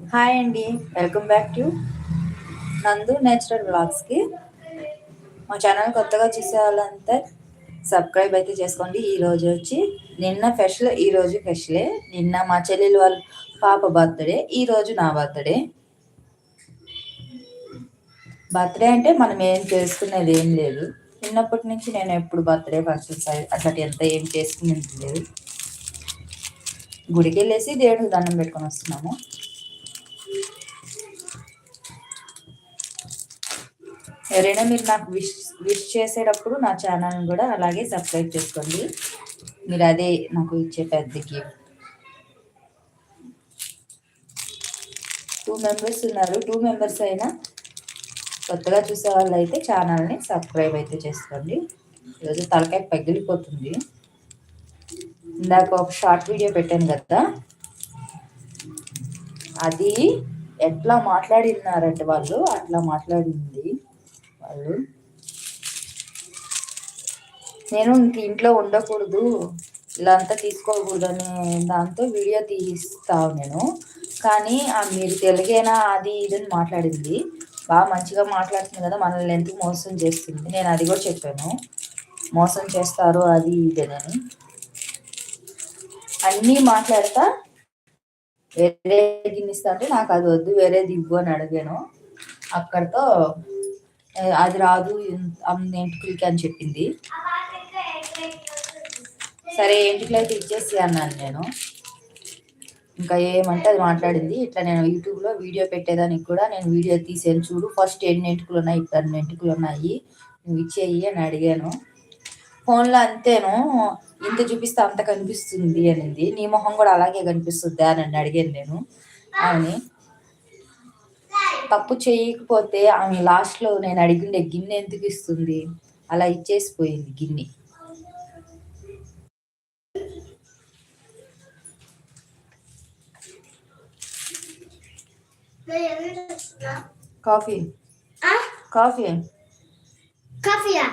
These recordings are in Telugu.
హాయ్ అండి welcome back to Nandu natural బ్లాగ్స్కి మా ఛానల్ కొత్తగా చూసే వాళ్ళంతా సబ్స్క్రైబ్ అయితే చేసుకోండి. ఈరోజు వచ్చి నిన్న ఫెషల్ ఈ రోజు నిన్న మా చెల్లెలు వాళ్ళ పాప బర్త్డే ఈరోజు నా బర్త్డే బర్త్డే అంటే మనం ఏం చేసుకునేది ఏం లేదు. చిన్నప్పటి నుంచి నేను ఎప్పుడు బర్త్డే ఫంక్షన్స్ అట్లాంటి ఎంత ఏం చేసుకునేది లేదు. గుడికి వెళ్ళేసి దేవుడికి దండం పెట్టుకొని వస్తున్నాము. ఎవరైనా మీరు నాకు విష్ విష్ చేసేటప్పుడు నా ఛానల్ని కూడా అలాగే సబ్స్క్రైబ్ చేసుకోండి. మీరు అదే నాకు ఇచ్చే పెద్ద గిఫ్ట్ టూ మెంబర్స్ ఉన్నారు. టూ మెంబర్స్ అయినా కొత్తగా చూసే వాళ్ళు అయితే ఛానల్ని సబ్స్క్రైబ్ అయితే చేసుకోండి. ఈరోజు తలకాయ పగిలిపోతుంది. ఇందాక ఒక షార్ట్ వీడియో పెట్టాను కదా. అది ఎట్లా మాట్లాడినారంటే వాళ్ళు అట్లా మాట్లాడింది వాళ్ళు. నేను ఇంక ఇంట్లో ఉండకూడదు ఇలా అంతా తీసుకోకూడదు అనే దాంతో వీడియో తీస్తాను నేను. కానీ మీరు తెలుగేనా అది ఇది అని మాట్లాడింది. బాగా మంచిగా మాట్లాడుతుంది కదా మనల్ని ఎందుకు మోసం చేస్తుంది? నేను అది కూడా చెప్పాను. మోసం చేస్తారు అది ఇదేనని అన్నీ మాట్లాడతా. వేరే గిన్నిస్తా అంటే నాకు అది వద్దు వేరేది ఇవ్వు అని అడిగాను. అక్కడితో అది రాదు ఎంటుకలకి అని చెప్పింది. సరే ఎంటుకలు అయితే ఇచ్చేసి అన్నాను నేను. ఇంకా ఏమంటే అది మాట్లాడింది. ఇట్లా నేను యూట్యూబ్లో వీడియో పెట్టేదానికి కూడా నేను వీడియో తీసాను. చూడు ఫస్ట్ ఎన్ని ఎంటుకలు ఉన్నాయి ఇప్పుడు అన్ని ఎంటుకలు ఉన్నాయి. నువ్వు ఇచ్చేయి అని అడిగాను. ఫోన్లో అంతేను. ఇంత చూపిస్తే అంత కనిపిస్తుంది అనింది. నీ మొహం కూడా అలాగే కనిపిస్తుంది అని అడిగాను నేను. ఆమెని తప్పు చేయకపోతే ఆమె లాస్ట్లో నేను అడిగిండే గిన్నె ఎందుకు ఇస్తుంది? అలా ఇచ్చేసిపోయింది గిన్నె. కాఫీ. కాఫీ. కాఫీయా.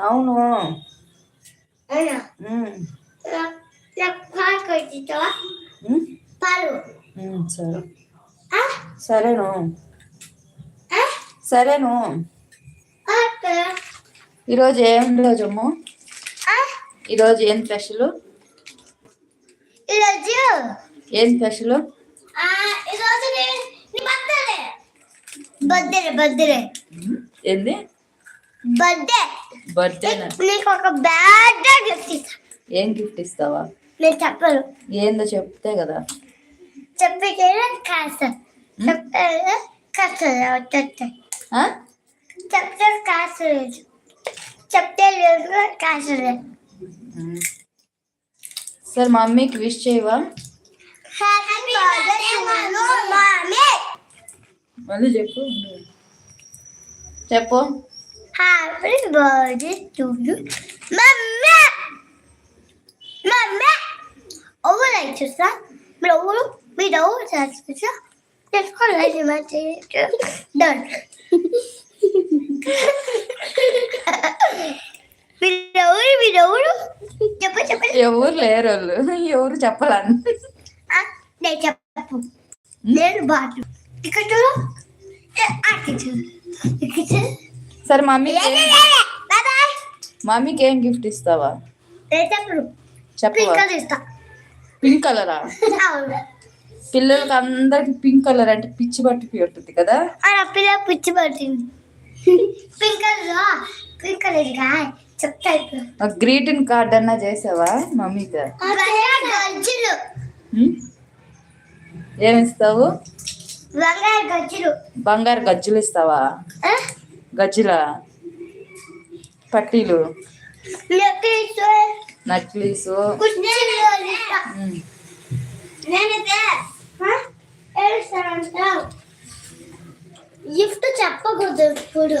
అవును. సరే? సరేను? సరేను. ఈరోజు ఏం ఆ? ఈరోజు ఏం స్పెషల్ ఈరోజు ఏం స్పెషల్ ఈరోజు బర్త్డే బర్త్డే ఏంది బర్త్డే బర్త్డే నీకు ఒక బ్యాడ్ గిఫ్ట్ ఇస్తా. ఏం గిఫ్ట్ ఇస్తావా? నేను చెప్పను. ఏందో చెప్తే కదా. చెప్పితే కాస్త. చెప్తే కాస్త? చెప్తే కాస్త లేదు. చెప్తే లేదు కాస్త లేదు. సరే మమ్మీకి విష్ చేయవా? మళ్ళీ చెప్పు. చెప్పు. Happy birthday to you mummy mummy over like చూసా మీరు ఓవర్ మీరు ఓవర్ చేస్తా తెలుసుకోవాలి మంచి డన్ మీరెవరు మీరెవరు చెప్ప చెప్ప ఎవరు లేరు వాళ్ళు ఎవరు చెప్పాలని నేను చెప్పు నేను బాటు ఇక్కడ చూడు ఇక్కడ చూడు ఇక్కడ చూడు సరే బాయ్ మమ్మీకి ఏం గిఫ్ట్ ఇస్తావా? చెప్పవా? పింక్ కలరా పిల్లలకి అందరికి పింక్ కలర్ అంటే పిచ్చి పట్టి ఉంటుంది కదా? పిచ్చి పడుతుంది పింక్ కలర్? పింక్ కలర్ గాయ చెప్తా ఇప్పుడు. గ్రీటింగ్ కార్డ్ అన్నా చేసావా మమ్మీకి? గజ్జులు. ఉమ్? ఏమి ఇస్తావు వంకాయ గజ్జులు. బంగారు గజ్జులు ఇస్తావా? గజ్జుల పట్టీలు. నెక్లెస్. గిఫ్ట్ చెప్పకూడదు ఇప్పుడు.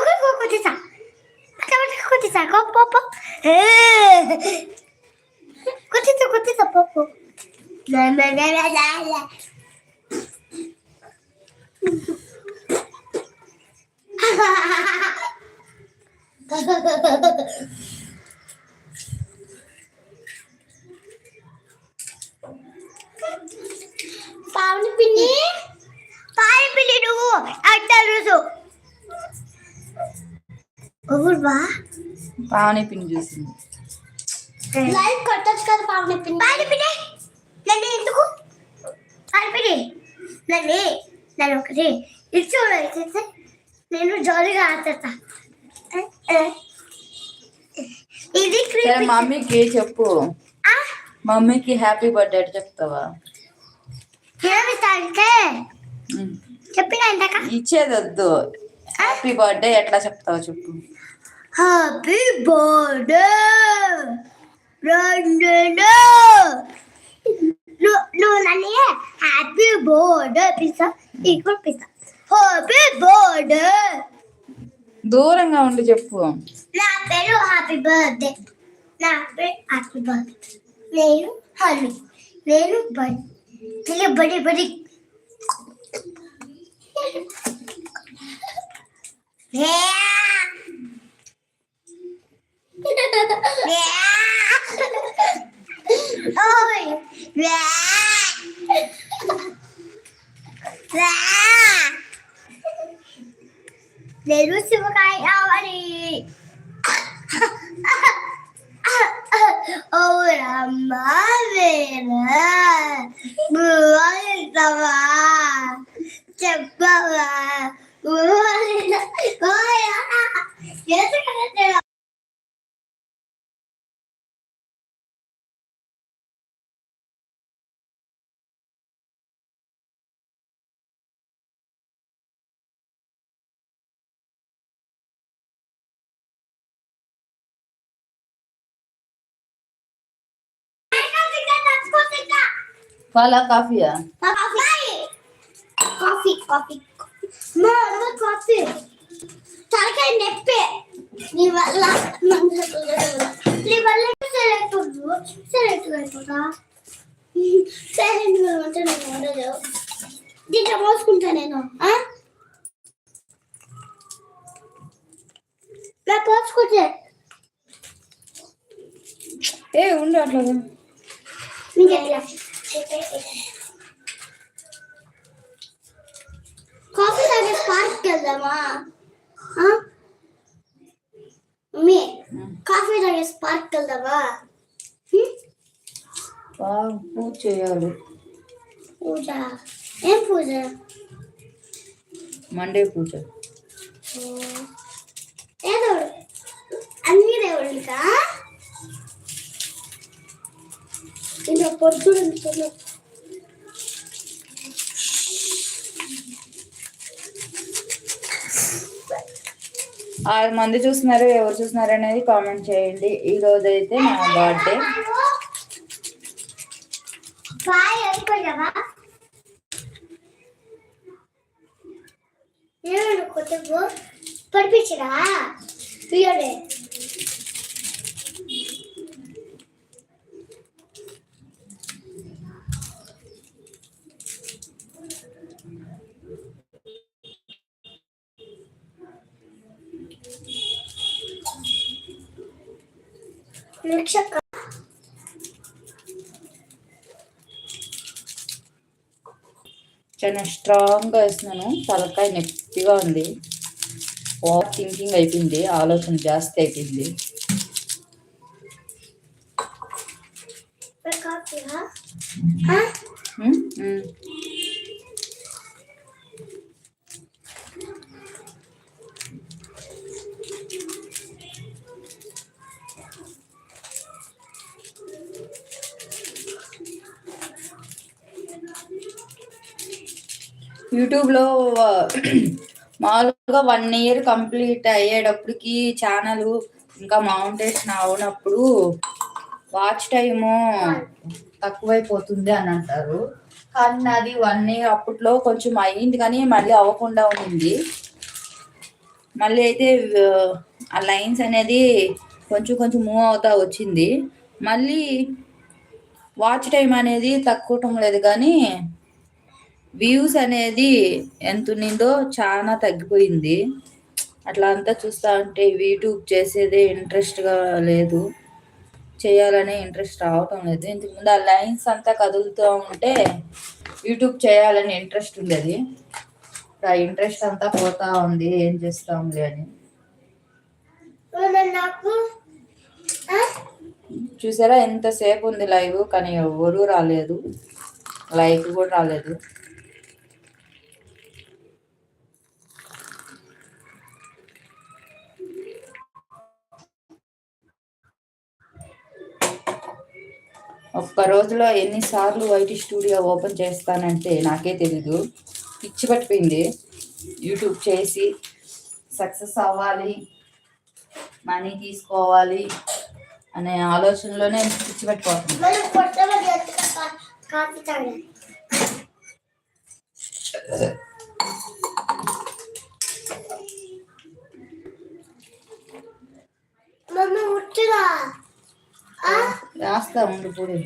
వియో వీడియో ఎవరు చూస్తున్నారు కొట్టేసా చోకు కొట్టేసా కొట్టేసా పాప కొట్టేసా కొట్టేసా పాప పావుని పిన్ని పాయ పిల్లి నువ్వు అంటారు రోజు ఎవరు బా పావని పిన్ చూసింది. లైవ్ కొట్టచ్చు కదా పావుని పిన్ని పాయ పిన్ని నన్ను ఎందుకు? పాయ పిన్ని నన్ను నన్ను ఒకటి ఇచ్చు అయితే నేను జాలీగా ఆడతా. ఇది మమ్మీకి చెప్పు. మమ్మీకి హ్యాపీ బర్త్డే చెప్తావా? ఉమ్. చెప్పిన ఇందాక? ఇచ్చేది వద్దు. హ్యాపీ బర్త్డే ఎట్లా చెప్తావో చెప్పు. హ్యాపీ బర్త్డే రెండు నువ్వు నన్ను హ్యాపీ బర్త్డే పిస్తా ఇప్పుడు పిస్తా హ్యాపీ బర్త్డే దూరంగా ఉండి చెప్పు నా పేరు హ్యాపీ బర్త్డే నా పేరు హ్యాపీ బర్త్డే నేను హనీ నేను బడి తెలియ బడి బడి Ôi, Dạ. Dạ. Để lúc xưa cái đâu đi. Ôi là má về nè. Bữa đi tao à. Chập bao à. đi lên. Ôi à. Nhớ tất cả పాలా కాఫీయా కాఫీ కాఫీ కాఫీ తలకాయ నొప్పి నీ వల్ల నీ వల్ల సెలెక్ట్ సెలెక్ట్ అయిపోతా సెలెక్ట్ అంటే నేను ఉండదు దీంట్లో మోసుకుంటా నేను ఆ? నా పోసుకుంటే ఏ ఉండు అట్లా కాఫీ తాగే పార్క్ వెళ్దామా? మమ్మీ కాఫీ తాగే పార్క్ వెళ్దామా పూజ చేయాలి పూజ ఏం పూజ మండే పూజ. ఏ దేవుడు అన్ని దేవుళ్ళకా ఇలా పొద్దుడు. ఆరు మంది చూస్తున్నారు ఎవరు చూస్తున్నారు అనేది కామెంట్ చేయండి. ఈ రోజు అయితే నా బర్త్డే. పడిపించరా చాలా స్ట్రాంగ్గా వేస్తున్నాను. తలకాయ నొప్పిగా ఉంది. ఓవర్ థింకింగ్ అయిపోయింది. ఆలోచన జాస్తి అయిపోయింది. యూట్యూబ్లో మామూలుగా వన్ ఇయర్ కంప్లీట్ అయ్యేటప్పటికి ఛానల్ ఇంకా మౌంటేషన్ అవునప్పుడు వాచ్ టైము తక్కువైపోతుంది అని అంటారు. కానీ నాది వన్ ఇయర్ అప్పట్లో కొంచెం అయ్యింది కానీ మళ్ళీ అవ్వకుండా ఉంది మళ్ళీ అయితే ఆ లైన్స్ అనేది కొంచెం కొంచెం మూవ్ అవుతా వచ్చింది. మళ్ళీ వాచ్ టైం అనేది తక్కువటం లేదు కానీ వ్యూస్ అనేది ఎంత ఉన్నిందో చాలా తగ్గిపోయింది. అట్లా అంతా చూస్తా ఉంటే యూట్యూబ్ చేసేదే ఇంట్రెస్ట్గా లేదు. చేయాలనే ఇంట్రెస్ట్ రావటం లేదు. ఇంతకుముందు ఆ లైన్స్ అంతా కదులుతూ ఉంటే యూట్యూబ్ చేయాలని ఇంట్రెస్ట్ ఉండేది. ఆ ఇంట్రెస్ట్ అంతా పోతా ఉంది. ఏం చేస్తాంలే అని. చూసారా? ఎంతసేపు ఉంది లైవ్ కానీ ఎవరూ రాలేదు. లైక్ కూడా రాలేదు. ఒక్క రోజులో ఎన్నిసార్లు వైటీ స్టూడియో ఓపెన్ చేస్తానంటే నాకే తెలీదు. పిచ్చి పట్టిపోయింది. యూట్యూబ్ చేసి సక్సెస్ అవ్వాలి మనీ తీసుకోవాలి అనే ఆలోచనలోనే పిచ్చి పట్టిపోతుంది మనం కొట్టమని కాఫీ తాగాలి మమ్మీ ఉట్టిగా ఆ? రాస్తా ఉండు పొడి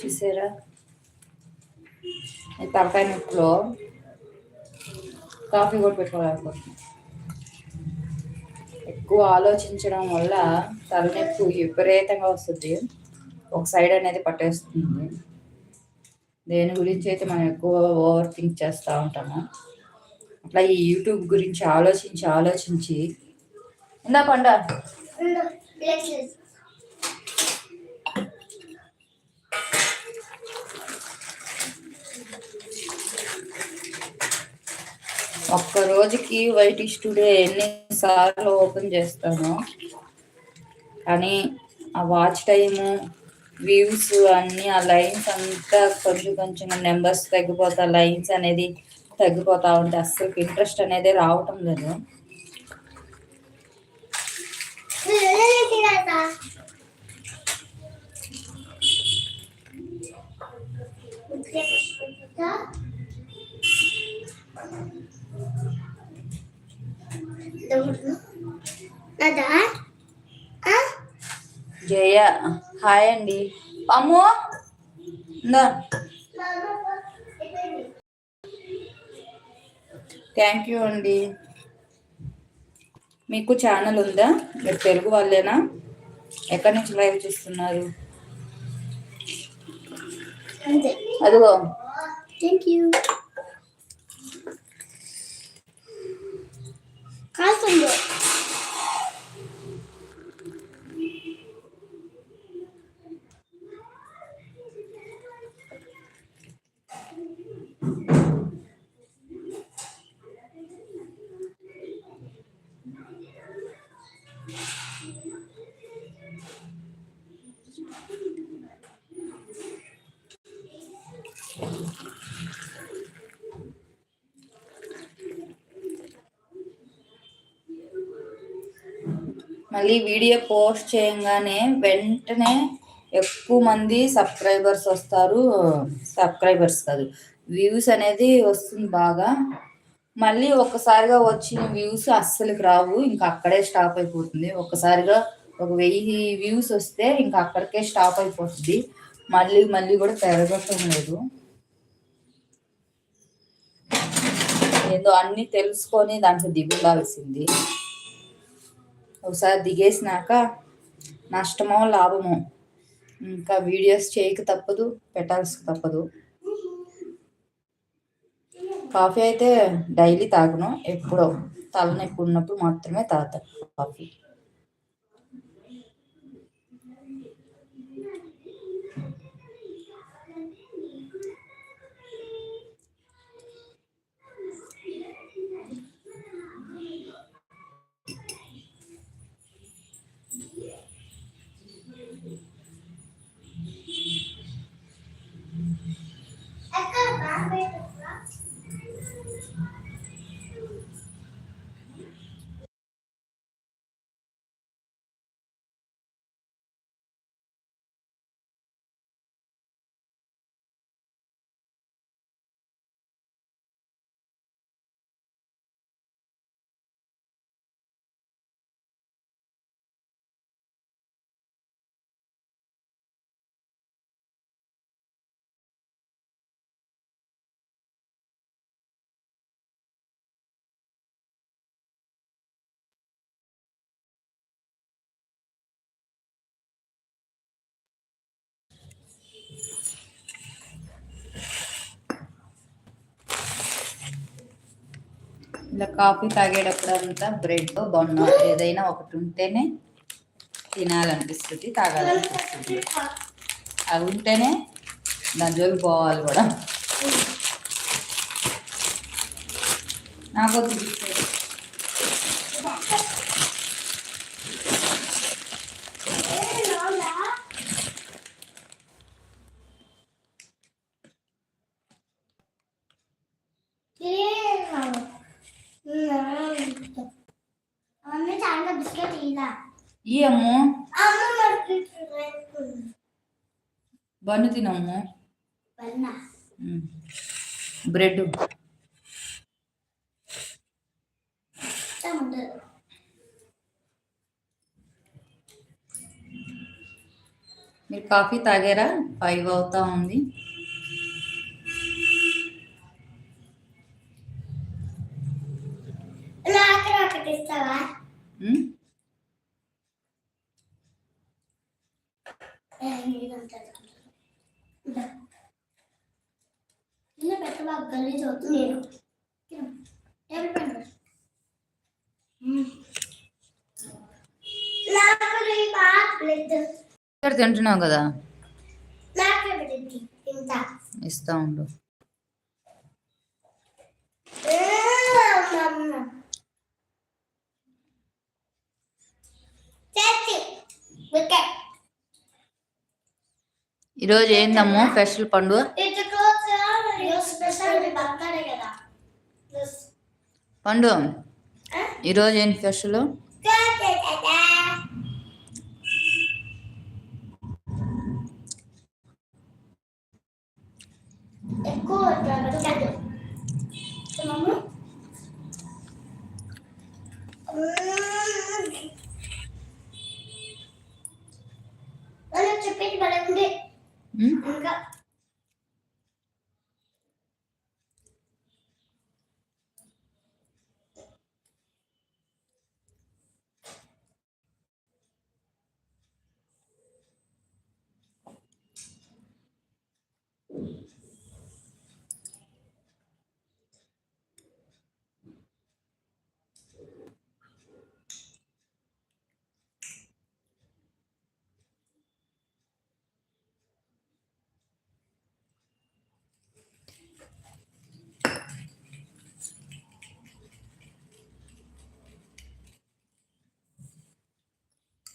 చూసారా? ఈ తలకాయ నొప్పులో కాఫీ కూడా పెట్టుకోవాలనుకుంటున్నాను ఎక్కువ ఆలోచించడం వల్ల తలనొప్పి విపరీతంగా వస్తుంది. ఒక సైడ్ అనేది పట్టేస్తుంది. దేని గురించి అయితే మనం ఎక్కువ ఓవర్ థింక్ చేస్తూ ఉంటాము అట్లా ఈ యూట్యూబ్ గురించి ఆలోచించి ఆలోచించి. ఇందా పండ ఒక్క రోజుకి వైటీ స్టూడియో ఎన్నిసార్లు ఓపెన్ చేస్తాను కానీ ఆ వాచ్ టైము వ్యూస్ అన్ని ఆ లైన్స్ అంతా కొంచెం కొంచెం నెంబర్స్ తగ్గిపోతా లైన్స్ అనేది తగ్గిపోతా ఉంటే అస్సలు ఇంట్రెస్ట్ అనేది రావటం లేదు Yeah. జయ హాయ్ అండి. అమ్మో! థ్యాంక్ యూ అండి. మీకు ఛానల్ ఉందా? మీరు తెలుగు వాళ్ళేనా? ఎక్కడి నుంచి లైవ్ చూస్తున్నారు? అదిగో. Thank you şimdi. మళ్ళీ వీడియో పోస్ట్ చేయంగానే వెంటనే ఎక్కువ మంది సబ్స్క్రైబర్స్ వస్తారు. సబ్స్క్రైబర్స్ కాదు వ్యూస్ అనేది వస్తుంది బాగా. మళ్ళీ ఒక్కసారిగా వచ్చిన వ్యూస్ అస్సలకి రావు ఇంకా అక్కడే స్టాప్ అయిపోతుంది. ఒక్కసారిగా ఒక వెయ్యి వ్యూస్ వస్తే ఇంకా అక్కడికే స్టాప్ అయిపోతుంది. మళ్ళీ మళ్ళీ కూడా పెరగటం లేదు. ఏదో అన్ని తెలుసుకొని దాంట్లో దిగులాల్సింది ఒకసారి దిగేసినాక నష్టమో లాభమో ఇంకా వీడియోస్ చేయక తప్పదు పెట్టాల్సి తప్పదు. కాఫీ అయితే డైలీ తాగను ఎప్పుడో తలనొప్పి ఉన్నప్పుడు మాత్రమే తాగుతాను కాఫీ. ఇలా కాఫీ తాగేటప్పుడు అంతా బ్రెడ్ బొన్న ఏదైనా ఒకటి ఉంటేనే తినాలనిపిస్తుంది తాగాలనిపిస్తుంది. అవి ఉంటేనే దాని జోలికి పోవాలి కూడా. నాకు వద్దు బిస్కెట్. మమ్మీ చాలా బిస్కెట్ ఇలా ఈ అమ్ము అమ్మ మరి ఉమ్. బ్రెడ్. మీరు కాఫీ తాగారా? ఫైవ్ అవుతా ఉంది నాకు ఒకటి ఇస్తావా ఉమ్? చిన్న పెట్టబా గల్లీ చదువుతూ నేను టేబుల్ పైన పెట్టు. నాకు నీ బాగలేదు ఇక్కడ తింటున్నావు కదా? ఇస్తా ఉండు. ఈరోజు ఏందమ్ము స్పెషల్ పండుగ? ఇటు క్లోజ్ ఈరోజు special? Ikut dalam batu jatuh. Semamu. Lalu cepat balik. Hmm? Enggak.